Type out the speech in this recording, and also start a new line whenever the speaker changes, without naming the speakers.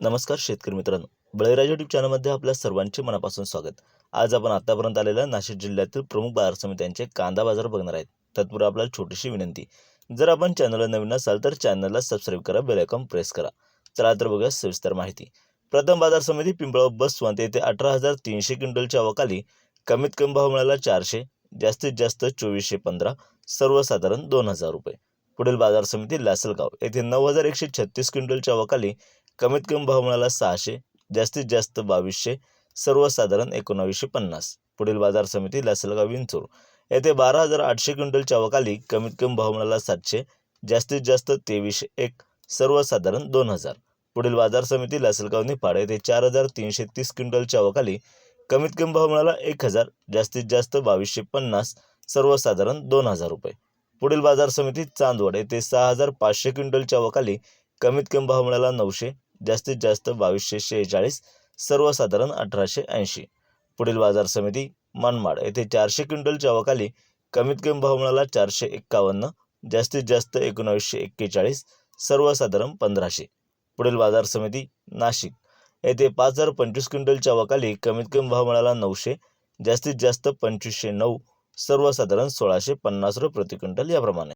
नमस्कार शेतकरी मित्रांनो. बळीराजा यूट्यूब चॅनलमध्ये आपल्या सर्वांचे मनापासून स्वागत. आज आपण आतापर्यंत आलेल्या नाशिक जिल्ह्यातील प्रमुख बाजार समित्यांचे कांदा बाजार बघणार आहेत. तत्पूर्वी आपल्याला छोटीशी विनंती. जर आपण चॅनलला नवीन असाल तर चॅनलला सबस्क्राईब करा बेल आयकॉन प्रेस करा. चला तर बघूया सविस्तर माहिती. प्रथम बाजार समिती पिंपळगाव बसवंत येथे अठरा हजार तीनशे क्विंटलच्या अवकाली कमीत कमी भाव मिळाला चारशे जास्तीत जास्त चोवीसशे पंधरा सर्वसाधारण दोन हजार रुपये. पुढील बाजार समिती लासलगाव येथे नऊ हजार एकशे छत्तीस क्विंटलच्या अवकाली कमीत कमी भाव मिळाला सहाशे जास्तीत जास्त बावीसशे सर्वसाधारण एकोणावीसशे पन्नास. पुढील बाजार समिती लासलगाव विंचूर. येथे बारा हजार आठशे क्विंटलच्या अवकाली कमीत कमी भाव मिळाला सातशे जास्तीत जास्त तेवीसशे एक सर्वसाधारण दोन हजार पुढील बाजार समिती लासलगाव निफाड. येथे चार हजार तीनशे तीस क्विंटलच्या अवकाली कमीत कमी भाव मिळाला एक हजार जास्तीत जास्त बावीसशे पन्नास सर्वसाधारण दोन हजार रुपये. पुढील बाजार समिती चांदवड. येथे सहा हजार पाचशे क्विंटलच्या अवकाली कमीत कमी भाव मिळाला नऊशे जास्तीत जास्त बावीसशे शेहेचाळीस सर्वसाधारण अठराशे ऐंशी. पुढील बाजार समिती मनमाड. येथे चारशे क्विंटलच्या अवकाली कमीत कमी भाव मिळाला चारशे एक्कावन्न जास्तीत जास्त एकोणावीसशे एक्केचाळीस सर्वसाधारण पंधराशे. पुढील बाजार समिती नाशिक. येथे पाच हजार पंचवीस क्विंटलच्या अवकाली कमीत कमी भाव मिळाला नऊशे जास्तीत जास्त पंचवीसशे नऊ सर्वसाधारण सोळाशे पन्नास रुपये प्रति क्विंटल याप्रमाणे.